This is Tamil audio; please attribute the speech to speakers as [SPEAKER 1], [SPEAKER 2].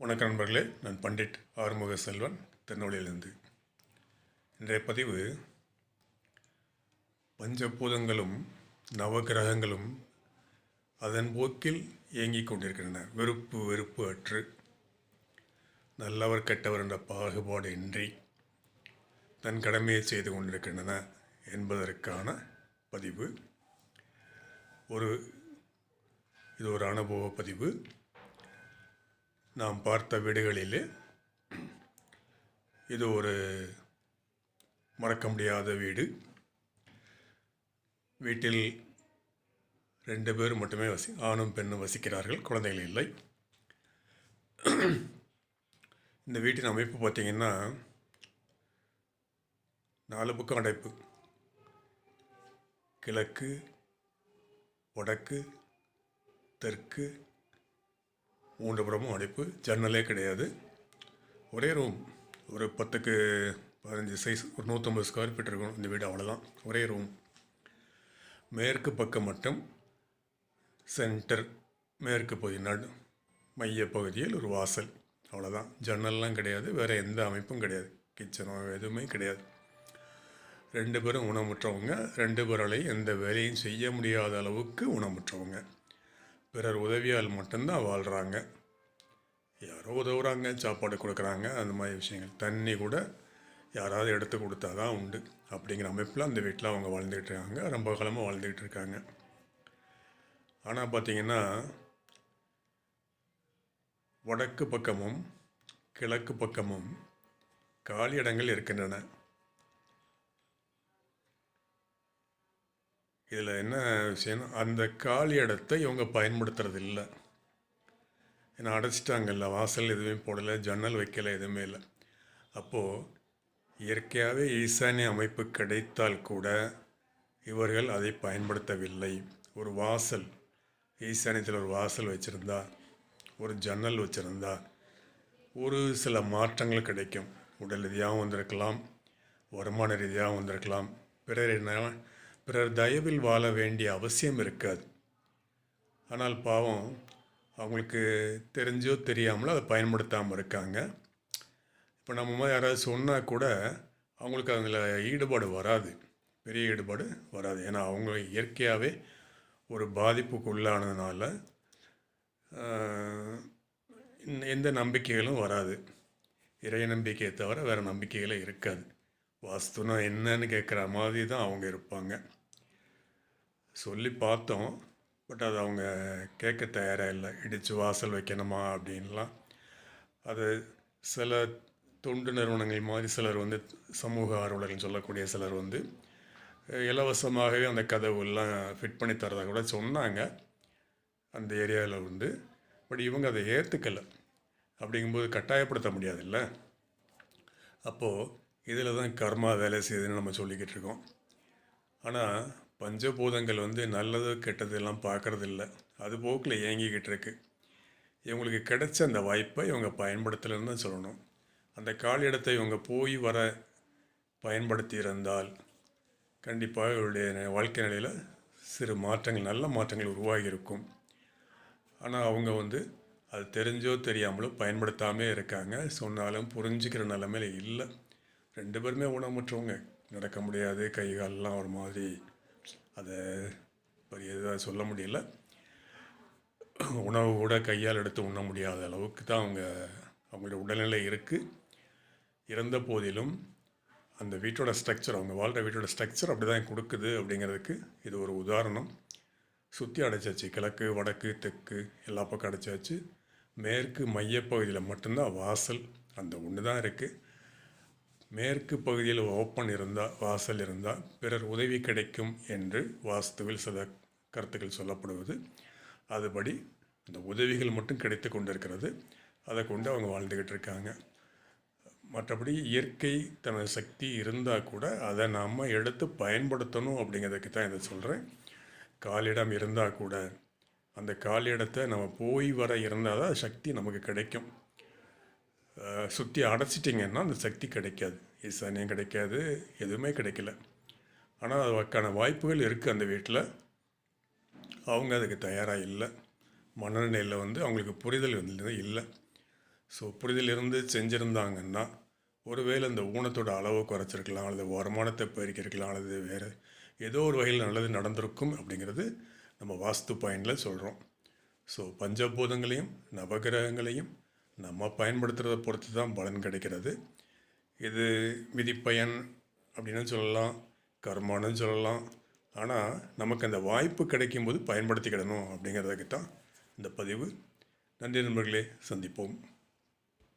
[SPEAKER 1] வணக்கம் நண்பர்களே நான் பண்டிட் ஆறுமுக செல்வன் திருநெல்வேலியிலிருந்து இன்றைய பதிவு பஞ்சபூதங்களும் நவகிரகங்களும் அதன் போக்கில் இயங்கிக் கொண்டிருக்கின்றன. வெறுப்பு வெறுப்பு அற்று நல்லவர் கெட்டவர் என்ற பாகுபாடு இன்றி தன் கடமையை செய்து கொண்டிருக்கின்றன என்பதற்கான பதிவு. ஒரு இது ஒரு அனுபவ பதிவு. நாம் பார்த்த வீடுகளிலே இது ஒரு மறக்க முடியாத வீடு. வீட்டில் ரெண்டு பேர் மட்டுமே வசி ஆணும் பெண்ணும் வசிக்கிறார்கள் குழந்தைகள் இல்லை. இந்த வீட்டின் அமைப்பு பார்த்திங்கன்னா நாலு பக்கம் அடைப்பு. கிழக்கு வடக்கு தெற்கு மூன்று புறமும் அடைப்பு. ஜன்னலே கிடையாது. ஒரே ரூம் ஒரு பத்துக்கு பதினஞ்சு சைஸ் ஒரு நூற்றம்பது ஸ்கொயர் ஃபீட் இருக்கும் இந்த வீடு அவ்வளோதான் ஒரே ரூம் மேற்கு பக்கம் மட்டும் சென்டர் மேற்கு பகுதி நடு மைய பகுதியில் ஒரு வாசல். அவ்வளோதான் ஜன்னல்லாம் கிடையாது. வேறு எந்த அமைப்பும் கிடையாது. கிச்சனோ எதுவுமே கிடையாது. ரெண்டு பேரும் உணமுற்றவங்க ரெண்டு பேராலையும் எந்த வேலையும் செய்ய முடியாத அளவுக்கு உணமுற்றவங்க பிறர் உதவியால் மட்டும்தான் வாழ்கிறாங்க யாரோ உதவுறாங்க சாப்பாடு கொடுக்குறாங்க அந்த மாதிரி விஷயங்கள். தண்ணி கூட யாராவது எடுத்து கொடுத்தா தான் உண்டு. அப்படிங்கிற அமைப்பில் அந்த வீட்டில் அவங்க வாழ்ந்துக்கிட்டு இருக்காங்க. ரொம்ப காலமாக வாழ்ந்துக்கிட்டு இருக்காங்க. ஆனால் பார்த்தீங்கன்னா வடக்கு பக்கமும் கிழக்கு பக்கமும் காலி இடங்கள் இருக்கின்றன. இதில் என்ன விஷயம்னா அந்த காலி இடத்தை இவங்க பயன்படுத்துறது இல்லை ஏன்னா அடைச்சிட்டாங்கல்ல வாசல் எதுவுமே போடலை ஜன்னல் வைக்கலை எதுவுமே இல்லை. அப்போது இயற்கையாகவே ஈசானிய அமைப்பு கிடைத்தால் கூட இவர்கள் அதை பயன்படுத்தவில்லை. ஒரு வாசல் ஈசானியத்தில் ஒரு வாசல் வச்சுருந்தா ஒரு ஜன்னல் வச்சுருந்தா ஒரு சில மாற்றங்கள் கிடைக்கும். உடல் ரீதியாகவும் வந்திருக்கலாம் வருமான ரீதியாகவும் வந்திருக்கலாம். பிறர் என்ன பிறர் தயவில் வாழ வேண்டிய அவசியம் இருக்காது. ஆனால் பாவம் அவங்களுக்கு தெரிஞ்சோ தெரியாமலோ அதை பயன்படுத்தாமல் இருக்காங்க. இப்போ நம்ம மாதிரி யாராவது சொன்னால் கூட அவங்களுக்கு அதில் ஈடுபாடு வராது. பெரிய ஈடுபாடு வராது. ஏன்னா அவங்க இயற்கையாகவே ஒரு பாதிப்புக்கு உள்ளானதுனால எந்த நம்பிக்கைகளும் வராது. இறை நம்பிக்கையை தவிர வேறு நம்பிக்கைகளே இருக்காது. வாஸ்துனா என்னன்னு கேட்குற மாதிரி தான் அவங்க இருப்பாங்க. சொல்லி பார்த்தோம். பட் அது அவங்க கேட்க தயாராக இல்லை. இடித்து வாசல் வைக்கணுமா அப்படின்லாம். அது சில தொண்டு நிறுவனங்கள் மாதிரி சிலர் வந்து சமூக ஆர்வலர்கள் சொல்லக்கூடிய சிலர் வந்து இலவசமாகவே அந்த கதவுலாம் ஃபிட் பண்ணி தரதாக கூட சொன்னாங்க. அந்த ஏரியாவில் வந்து. பட் இவங்க அதை ஏற்றுக்கலை அப்படிங்கும்போது கட்டாயப்படுத்த முடியாதுல்ல. அப்போது இதில் தான் கர்மா வேலை செய்யுதுன்னு நம்ம சொல்லிக்கிட்டு இருக்கோம். ஆனால் பஞ்சபூதங்கள் வந்து நல்லது கெட்டது எல்லாம் அது போக்கில் இயங்கிக்கிட்டு இருக்கு. இவங்களுக்கு கிடைச்ச அந்த வாய்ப்பை இவங்க பயன்படுத்தலைன்னு தான் சொல்லணும். அந்த காலிடத்தை இவங்க போய் வர பயன்படுத்தி இருந்தால் கண்டிப்பாக இவருடைய வாழ்க்கை நிலையில் சிறு மாற்றங்கள் நல்ல மாற்றங்கள் உருவாகியிருக்கும். ஆனால் அவங்க வந்து அது தெரிஞ்சோ தெரியாமலோ பயன்படுத்தாமே இருக்காங்க. சொன்னாலும் புரிஞ்சுக்கிற நிலமையில இல்லை. ரெண்டு பேருமே ஊனமுற்றவங்க. நடக்க முடியாது. கை காலெல்லாம் ஒரு மாதிரி அதை பெரிய இதாக சொல்ல முடியல. உணவு கூட கையால் எடுத்து உண்ண முடியாத அளவுக்கு தான் அவங்க அவங்களுடைய உடல்நிலை இருக்குது இறந்த போதிலும் அந்த வீட்டோட ஸ்ட்ரக்சர் அவங்க வாழ்கிற வீட்டோட ஸ்ட்ரக்சர் அப்படி தான் கொடுக்குது அப்படிங்கிறதுக்கு இது ஒரு உதாரணம். சுற்றி அடைச்சாச்சு. கிழக்கு வடக்கு தெற்கு எல்லா பக்கம் அடைச்சாச்சு. மேற்கு மையப்பகுதியில் மட்டும்தான் வாசல். அந்த ஒன்று தான் இருக்குது மேற்கு பகுதியில் ஓப்பன் இருந்தால் வாசல் இருந்தால் பிறர் உதவி கிடைக்கும் என்று வாஸ்துவில் சில கருத்துக்கள் சொல்லப்படுவது. அதுபடி இந்த உதவிகள் மட்டும் கிடைத்து கொண்டிருக்கிறது. அதை கொண்டு அவங்க வாழ்ந்துக்கிட்டு இருக்காங்க. மற்றபடி இயற்கை தனது சக்தி இருந்தால் கூட அதை நாம் எடுத்து பயன்படுத்தணும் அப்படிங்கிறதுக்கு தான் இதை சொல்கிறேன் காலிடம் இருந்தால் கூட அந்த காலிடத்தை நம்ம போய் வர இருந்தால் தான் சக்தி நமக்கு கிடைக்கும். சுற்றி அடைச்சிட்டிங்கன்னா அந்த சக்தி கிடைக்காது. ஈசானியம் கிடைக்காது எதுவுமே கிடைக்கல. ஆனால் அதுக்கான வாய்ப்புகள் இருக்குது அந்த வீட்டில். அவங்க அதுக்கு தயாராக இல்லை. மனநிலையில் வந்து அவங்களுக்கு புரிதல் வந்து இல்லை. ஸோ புரிதல் இருந்து செஞ்சுருந்தாங்கன்னா ஒருவேளை அந்த ஊனத்தோட அளவை குறைச்சிருக்கலாம் அல்லது வருமானத்தை பெருக்கிருக்கலாம் அல்லது வேறு ஏதோ ஒரு வகையில் நல்லது நடந்திருக்கும் அப்படிங்கிறது நம்ம வாஸ்து பாயிண்டில் சொல்கிறோம் ஸோ பஞ்சபூதங்களையும் நவகிரகங்களையும் நம்ம பயன்படுத்துகிறத பொறுத்து தான் பலன் கிடைக்கிறது. இது விதிப்பயன் அப்படின்னு சொல்லலாம் கர்மான்னு சொல்லலாம். ஆனால் நமக்கு அந்த வாய்ப்பு கிடைக்கும்போது பயன்படுத்திக்கிடணும் அப்படிங்கிறதுக்கு தான் இந்த பதிவு. நன்றி நண்பர்களே சந்திப்போம்.